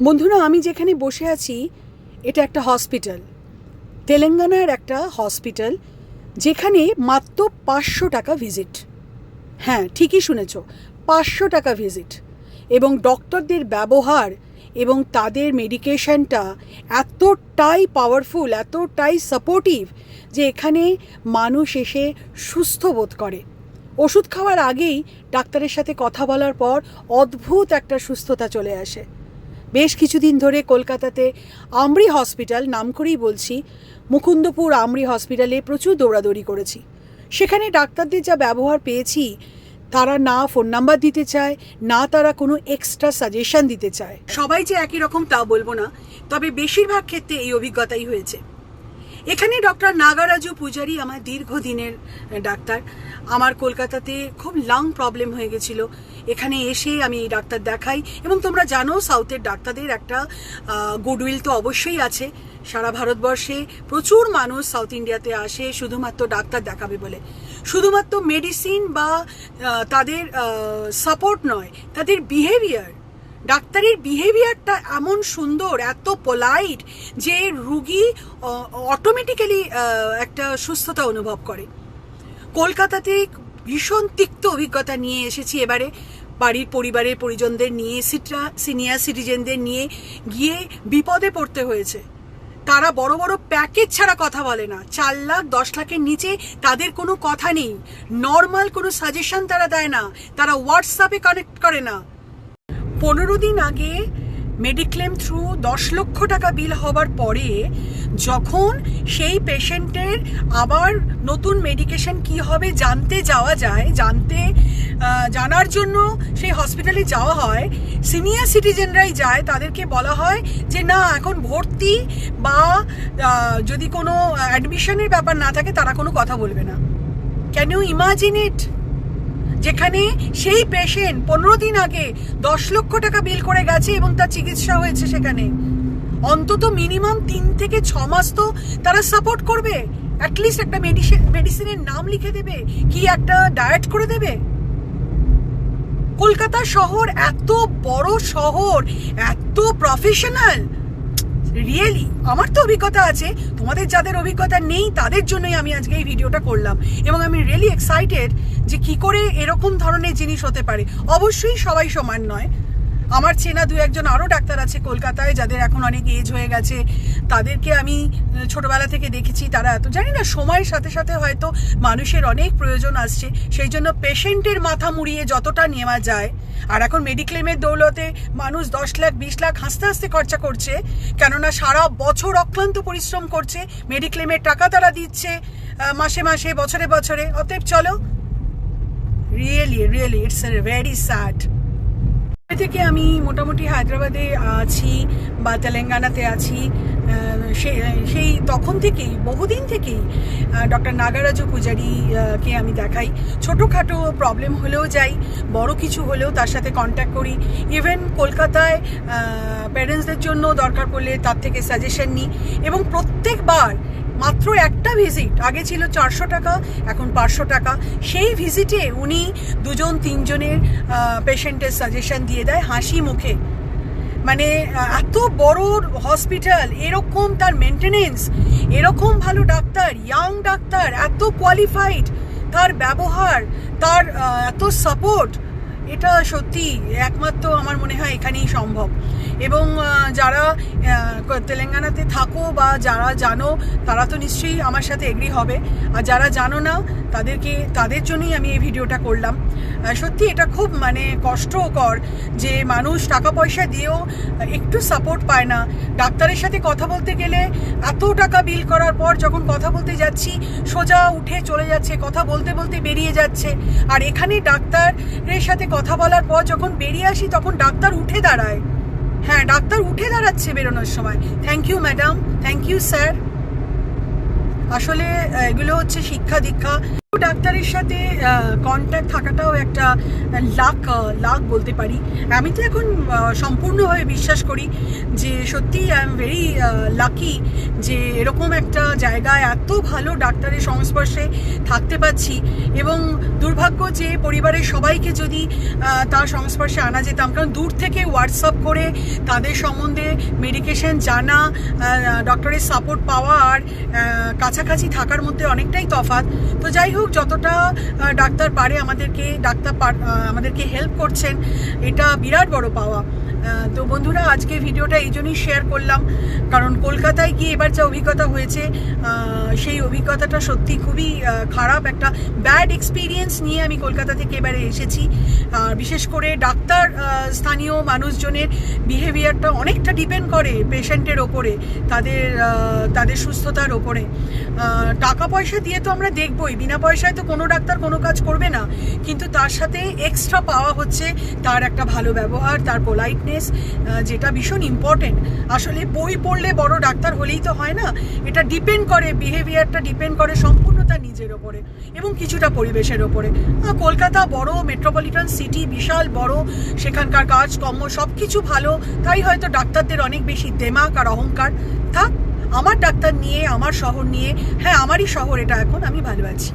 বন্ধুরা, আমি যেখানে বসে আছি, এটা একটা হসপিটাল। তেলেঙ্গানার একটা হসপিটাল, যেখানে মাত্র পাঁচশো টাকা ভিজিট। হ্যাঁ ঠিকই শুনেছ, পাঁচশো টাকা ভিজিট। এবং ডক্টরদের ব্যবহার এবং তাদের মেডিকেশনটা এতটাই পাওয়ারফুল এতটাই সাপোর্টিভ যে এখানে মানুষ এসে সুস্থ বোধ করে। ওষুধ খাওয়ার আগেই ডাক্তারের সাথে কথা বলার পর অদ্ভুত একটা সুস্থতা চলে আসে। বেশ কিছুদিন ধরে কলকাতাতে আমরি হসপিটাল, নাম করেই বলছি, মুকুন্দপুর আমরি হসপিটালে প্রচুর দৌড়াদৌড়ি করেছি। সেখানে ডাক্তারদের যা ব্যবহার পেয়েছি, তারা না ফোন নাম্বার দিতে চায়, না তারা কোনো এক্সট্রা সাজেশন দিতে চায়। সবাই যে একই রকম তা বলব না, তবে বেশিরভাগ ক্ষেত্রে এই অভিজ্ঞতাই হয়েছে। এখানে ডক্টর নাগারাজু পূজারি আমার দীর্ঘদিনের ডাক্তার। আমার কলকাতাতে খুব লাং প্রবলেম হয়ে গেছিল। এখানে এসে আমি ডাক্তার দেখাই। এবং তোমরা জানো, সাউথের ডাক্তারদের একটা গুডউইল তো অবশ্যই আছে। সারা ভারতবর্ষে প্রচুর মানুষ সাউথ ইন্ডিয়াতে আসে, শুধুমাত্র ডাক্তার দেখাবে বলে। শুধুমাত্র মেডিসিন বা তাদের সাপোর্ট নয়, তাদের বিহেভিয়ার ডাক্তারের বিহেভিয়ারটা এমন সুন্দর, এত পোলাইট যে রুগী অটোমেটিক্যালি একটা সুস্থতা অনুভব করে। কলকাতাতে ভীষণ তিক্ত অভিজ্ঞতা নিয়ে এসেছি এবারে। বাড়ির পরিবারের পরিজনদের নিয়ে, সিটরা, সিনিয়র সিটিজেনদের নিয়ে গিয়ে বিপদে পড়তে হয়েছে। তারা বড় বড় প্যাকেজ ছাড়া কথা বলে না। চার লাখ, দশ লাখের নিচে তাদের কোনো কথা নেই। নর্মাল কোনো সাজেশন তারা দেয় না। তারা হোয়াটসঅ্যাপে কানেক্ট করে না। পনেরো দিন আগে মেডিক্লেম থ্রু দশ লক্ষ টাকা বিল হবার পরে যখন সেই পেশেন্টের আবার নতুন মেডিকেশন কি হবে জানতে যাওয়া যায়, জানতে জানার জন্য সেই হসপিটালে যাওয়া হয় সিনিয়র সিটিজেনরাই যায়, তাদেরকে বলা হয় যে, না, এখন ভর্তি বা যদি কোনো অ্যাডমিশনের ব্যাপার না থাকে, তারা কোনো কথা বলবে না। ক্যান ইউ ইমাজিন ইট যেখানে সেই পেশেন্ট পনেরো দিন আগে দশ লক্ষ টাকা বিল করে গেছে এবং তার চিকিৎসা হয়েছে সেখানে। অন্তত মিনিমাম তিন থেকে ছ মাস তো তারা সাপোর্ট করবে। অ্যাটলিস্ট একটা মেডিসিন মেডিসিনের নাম লিখে দেবে, কি একটা ডায়েট করে দেবে। কলকাতা শহর এত বড় শহর, এত প্রফেশনাল রিয়েলি আমার তো অভিজ্ঞতা আছে, তোমাদের যাদের অভিজ্ঞতা নেই তাদের জন্যই আমি আজকে এই ভিডিওটা করলাম। এবং আমি রিয়েলি এক্সাইটেড যে কি করে এরকম ধরনের জিনিস হতে পারে। অবশ্যই সবাই সমান নয়। আমার চেনা দু একজন আরও ডাক্তার আছে কলকাতায়, যাদের এখন অনেক এজ হয়ে গেছে। তাদেরকে আমি ছোটবেলা থেকে দেখেছি, তারা এত, জানি না, সময়ের সাথে সাথে হয়তো মানুষের অনেক প্রয়োজন আসছে। সেই জন্য পেশেন্টের মাথা মুড়িয়ে যতটা নেওয়া যায়, আর এখন মেডিক্লেমের দৌলতে মানুষ দশ লাখ, বিশ লাখ হাসতে হাসতে খরচা করছে, কেননা সারা বছর অক্লান্ত পরিশ্রম করছে মেডিক্লেমের টাকা তারা দিচ্ছে মাসে মাসে, বছরে বছরে। অতএব চলো really really it's very sad থেকে আমি মোটামুটি হায়দ্রাবাদে আছি বা তেলেঙ্গানাতে আছি সেই তখন থেকেই, বহুদিন থেকেই ডক্টর নাগারাজু পূজারি কে আমি দেখাই। ছোটোখাটো প্রবলেম হলেও যাই, বড় কিছু হলেও তার সাথে কন্ট্যাক্ট করি। ইভেন কলকাতায় প্যারেন্টসদের জন্য দরকার পড়লে তার থেকে সাজেশন নিই। এবং প্রত্যেকবার মাত্র একটা ভিজিট আগে ছিল চারশো টাকা, এখন পাঁচশো টাকা। সেই ভিজিটে উনি দুজন, তিনজনের পেশেন্টের সাজেশন দিয়ে দেয় হাসি মুখে। মানে এত বড় হসপিটাল এরকম তার মেনটেনেন্স এরকম ভালো ডাক্তার ইয়াং ডাক্তার, এত কোয়ালিফাইড তার ব্যবহার, তার এত সাপোর্ট এটা সত্যি একমাত্র আমার মনে হয় এখানেই সম্ভব। এবং যারা তেলেঙ্গানাতে থাকো বা যারা জানো, তারা তো নিশ্চয়ই আমার সাথে এগ্রি হবে। আর যারা জানো না, তাদেরকে, তাদের জন্যই আমি এই ভিডিওটা করলাম। সত্যি এটা খুব মানে কষ্টকর যে মানুষ টাকা পয়সা দিয়েও একটু সাপোর্ট পায় না। ডাক্তারের সাথে কথা বলতে গেলে এত টাকা বিল করার পর যখন কথা বলতে যাচ্ছি, সোজা উঠে চলে যাচ্ছে, কথা বলতে বলতে বেরিয়ে যাচ্ছে। আর এখানে ডাক্তারের সাথে কথা বলার পর যখন বেরিয়ে আসি, তখন ডাক্তার উঠে দাঁড়ায়। হ্যাঁ ডাক্তার উঠে দাঁড়াচ্ছে বেরোনোর সময়। Thank you madam thank you sir আসলে এগুলো হচ্ছে শিক্ষা দীক্ষা। ডাক্তারের সাথে কন্ট্যাক্ট থাকাটাও একটা লাক লাক বলতে পারি। আমি তো এখন সম্পূর্ণভাবে বিশ্বাস করি যে সত্যি আই এম ভেরি লাকি যে এরকম একটা জায়গায় এত ভালো ডাক্তারের সংস্পর্শে থাকতে পাচ্ছি এবং দুর্ভাগ্য যে পরিবারের সবাইকে যদি তার সংস্পর্শে আনা যেতাম। কারণ দূর থেকে হোয়াটসঅ্যাপ করে তাদের সম্বন্ধে মেডিকেশন জানা ডক্টরের সাপোর্ট পাওয়া আর কাছাকাছি থাকার মধ্যে অনেকটাই তফাৎ। তো যাই হোক যতটা ডাক্তার পারে আমাদেরকে ডাক্তার আমাদেরকে হেল্প করছেন এটা বিরাট বড় পাওয়া। তো বন্ধুরা আজকে ভিডিওটা এই জন্যই শেয়ার করলাম। কারণ কলকাতায় গিয়ে এবার যা অভিজ্ঞতা হয়েছে সেই অভিজ্ঞতাটা সত্যি খুবই খারাপ। একটা ব্যাড এক্সপিরিয়েন্স নিয়ে আমি কলকাতা থেকে এবারে এসেছি। আর বিশেষ করে ডাক্তার স্থানীয় মানুষজনের বিহেভিয়ারটা অনেকটা ডিপেন্ড করে পেশেন্টের ওপরে, তাদের তাদের সুস্থতার ওপরে। টাকা পয়সা দিয়ে তো আমরা দেখবই। বিনা পয়সায় তো কোনো ডাক্তার কোনো কাজ করবে না। কিন্তু তার সাথে এক্সট্রা পাওয়া হচ্ছে, তার একটা ভালো ব্যবহার, তার পোলাইটনেস যেটা ভীষণ ইম্পর্টেন্ট আসলে বই পড়লে বড় ডাক্তার হলেই তো হয় না। এটা ডিপেন্ড করে বিহেভিয়ারটা ডিপেন্ড করে সম্পূর্ণ তার নিজের ওপরে এবং কিছুটা পরিবেশের ওপরে। কলকাতা বড় মেট্রোপলিটন সিটি বিশাল বড়, সেখানকার কাজকর্ম সব কিছু ভালো, তাই হয়তো ডাক্তারদের অনেক বেশি দেমাক আর অহংকার। থাক, আমার ডাক্তার নিয়ে, আমার শহর নিয়ে হ্যাঁ আমারই শহর এটা এখন, আমি ভালো আছি।